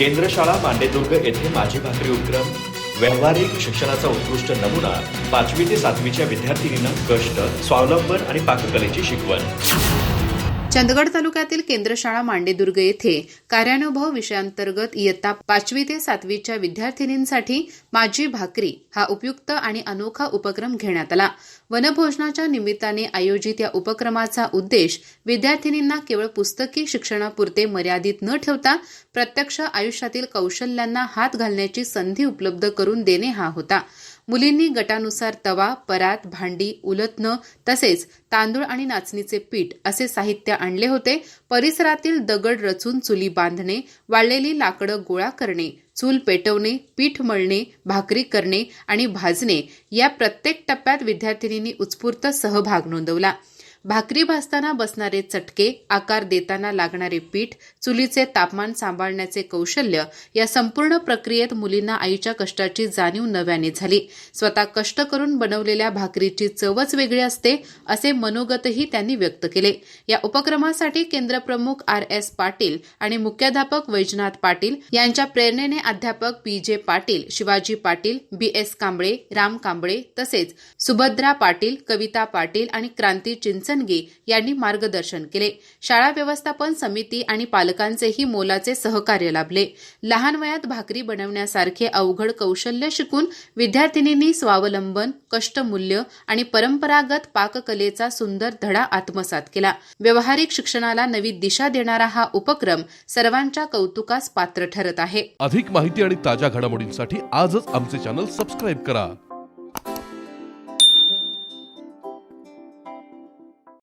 केंद्र शाळा मांडेदुर्ग येथे माझी भाकरी उपक्रम. व्यावहारिक शिक्षणाचा उत्कृष्ट नमुना पाचवी ते सातवीच्या विद्यार्थिनींना कष्ट स्वावलंबन आणि पाककलेची शिकवण. चंदगड तालुक्यातील केंद्रशाळा मांडेदुर्ग येथे कार्यानुभव विषयांतर्गत इयत्ता पाचवी ते सातवीच्या विद्यार्थिनींसाठी माझी भाकरी हा उपयुक्त आणि अनोखा उपक्रम घेण्यात आला. वनभोजनाच्या निमित्ताने आयोजित या उपक्रमाचा उद्देश विद्यार्थिनींना केवळ पुस्तकी शिक्षणापुरते मर्यादित न ठेवता प्रत्यक्ष आयुष्यातील कौशल्यांना हात घालण्याची संधी उपलब्ध करून देणे हा होता. मुलींनी गटानुसार तवा परात भांडी उलथणं तसेच तांदूळ आणि नाचणीचे पीठ असे साहित्य आणले होते. परिसरातील दगड रचून चुली बांधणे वाळलेली लाकडं गोळा करणे चूल पेटवणे पीठ मळणे भाकरी करणे आणि भाजणे या प्रत्येक टप्प्यात विद्यार्थिनींनी उत्स्फूर्त सहभाग नोंदवला. भाकरी भाजताना बसणारे चटके आकार देताना लागणारे पीठ चुलीचे तापमान सांभाळण्याचे कौशल्य या संपूर्ण प्रक्रियेत मुलींना आईच्या कष्टाची जाणीव नव्याने झाली. स्वतः कष्ट करून बनवलेल्या भाकरीची चवच वेगळी असते असे मनोगतही त्यांनी व्यक्त केले. या उपक्रमासाठी केंद्रप्रमुख आर एस पाटील आणि मुख्याध्यापक वैजनाथ पाटील यांच्या प्रेरणेने अध्यापक P J Patil Shivaji Patil B S Kamble Ram Kamble तसेच सुभद्रा पाटील कविता पाटील आणि क्रांती चिंचनगे यांनी मार्गदर्शन केले. शाळा व्यवस्थापन समिती आणि पालकांचेही मोलाचे सहकार्य लाभले. लहान वयात भाकरी बनवण्यासारखे अवघड कौशल्य शिकून विद्यार्थिनींनी स्वावलंबन कष्टमूल्य आणि परंपरागत पाककलेचा सुंदर धडा आत्मसात केला. व्यवहारिक शिक्षणाला नवी दिशा देणारा हा उपक्रम सर्वांच्या कौतुकास पात्र ठरत आहे. अधिक माहिती आणि ताज्या घडामोडींसाठी आजच आमचे चॅनल सबस्क्राईब करा.